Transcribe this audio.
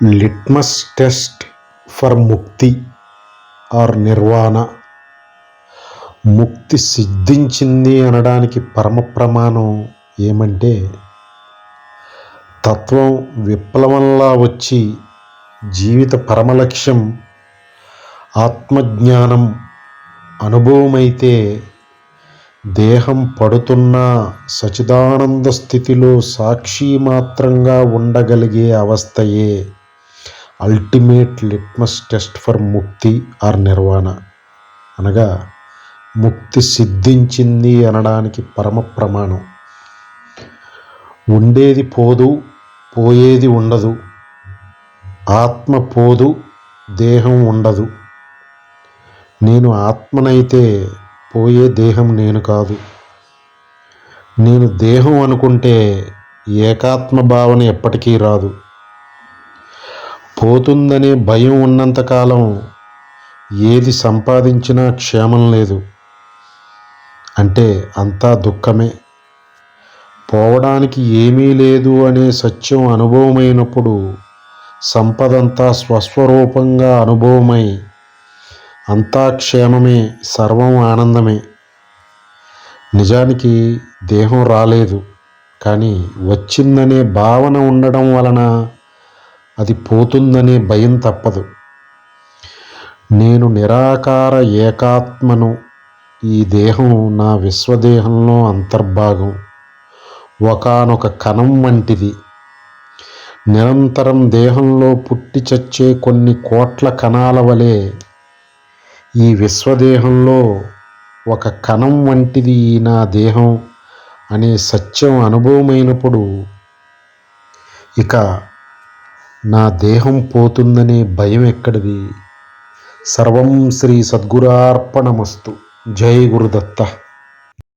Litmus test for mukti or nirvana ముక్తి సిద్ధించింది అనడానికి పరమ ప్రమాణం ఏమంటే తత్వం విప్లవంలా వచ్చి జీవిత పరమలక్ష్యం ఆత్మజ్ఞానం అనుభవమైతే దేహం పడుతున్న సచిదానంద స్థితిలో సాక్షి మాత్రంగా ఉండగలిగే అవస్థయే ultimate litmus test for mukti or nirvana అనగా ముక్తి సిద్ధించింది అనడానికి పరమ ప్రమాణం. ఉండేది పోదు పోయేది ఉండదు. ఆత్మ పోదు దేహం ఉండదు. నేను ఆత్మనైతే పోయే దేహం నేను కాదు. నేను దేహం అనుకుంటే ఏకాత్మ భావన ఎప్పటికీ రాదు. పోతుందనే భయం ఉన్నంతకాలం ఏది సంపాదించినా క్షేమం లేదు. అంటే అంతా దుఃఖమే. పోవడానికి ఏమీ లేదు అనే సత్యం అనుభవమైనప్పుడు సంపదంతా స్వస్వరూపంగా అనుభవమై అంతా క్షేమమే సర్వం ఆనందమే. నిజానికి దేహం రాలేదు కానీ వచ్చిందనే భావన ఉండడం వలన అది పోతుందనే భయం తప్పదు. నేను నిరాకార ఏకాత్మను ఈ దేహం నా విశ్వదేహంలో అంతర్భాగం. ఒకానొక కణం వంటిది. నిరంతరం దేహంలో పుట్టి చచ్చే కొన్ని కోట్ల కణాల వలె ఈ విశ్వదేహంలో ఒక కణం వంటిది ఈ నా దేహం అనే సత్యం అనుభవమైనప్పుడు ఇక నా దేహం పోతుందనే భయం ఎక్కడిది? సర్వం శ్రీ సద్గురార్పణమస్తు. జై గురుదత్త.